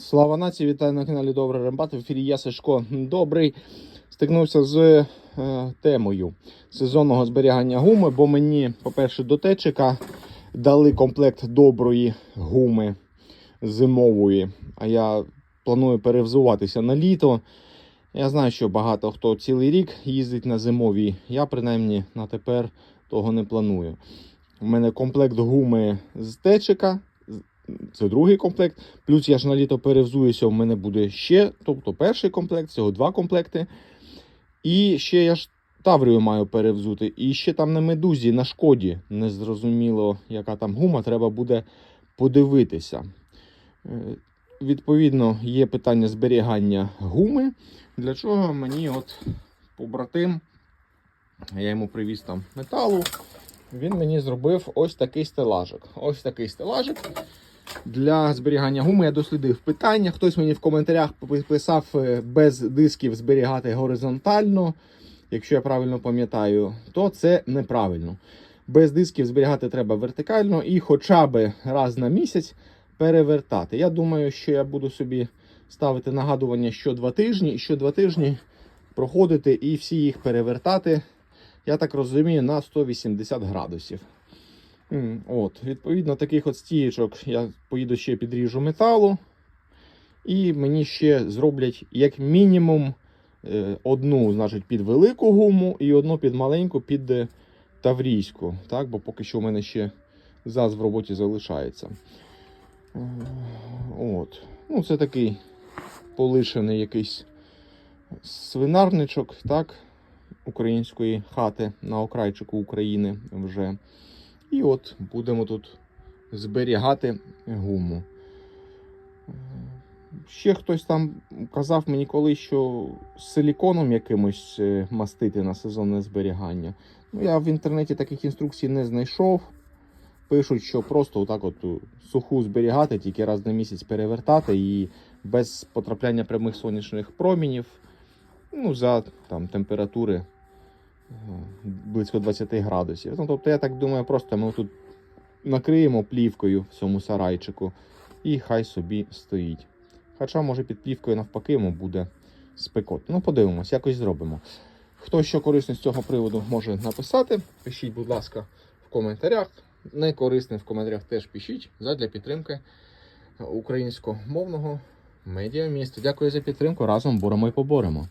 Слава нації, вітаю на каналі Добрий Рембат. В ефірі я Сашко Добрий. Стикнувся з е, темою сезонного зберігання гуми, бо мені, по-перше, до течика дали комплект доброї гуми зимової. А я планую перевзуватися на літо. Я знаю, що багато хто цілий рік їздить на зимовій. Я принаймні на тепер того не планую. У мене комплект гуми з течика. Це другий комплект. Плюс я ж на літо перевзуюся, у мене буде ще, тобто перший комплект, всього два комплекти. І ще я ж Таврію маю перевзути. І ще там на медузі, на шкоді. Не зрозуміло, яка там гума, треба буде подивитися. Е, Відповідно, є питання зберігання гуми. Для чого мені от побратим, я йому привіз там металу. Він мені зробив ось такий стелажик. Ось такий стелажик для зберігання гуми. Я дослідив питання. Хтось мені в коментарях писав е, без дисків зберігати горизонтально. Якщо я правильно пам'ятаю, то це неправильно. Без дисків зберігати треба вертикально і хоча б раз на місяць перевертати. Я думаю, що я буду собі ставити нагадування що два тижні, і що два тижні проходити і всі їх перевертати. Я так розумію, на 180 градусів. От, Відповідно, таких от стієчок я поїду ще підріжу металу. І мені ще зроблять як мінімум е, одну значить, під велику гуму і одну під маленьку під е, таврійську. Так? Бо поки що в мене ще заз в роботі залишається. Е, От. Ну, це такий полишений якийсь свинарничок, так? української хати на окрайчику України вже. І от будемо тут зберігати гуму. Ще хтось там казав мені колись, що силіконом якимось е, мастити на сезонне зберігання. Ну, я в інтернеті таких інструкцій не знайшов. Пишуть, що просто отак от е, суху зберігати, тільки раз на місяць перевертати і без потрапляння прямих сонячних промінів. Ну, за там, температури близько 20 градусів. Ну, тобто, я так думаю, просто ми тут накриємо плівкою в цьому сарайчику і хай собі стоїть. Хоча, може, під плівкою навпаки йому буде спекотно. Ну, подивимось, якось зробимо. Хто що корисне з цього приводу може написати, пишіть, будь ласка, в коментарях. Не корисне в коментарях теж пишіть задля підтримки українськомовного медіаміста. Дякую за підтримку. Разом боремо і поборемо.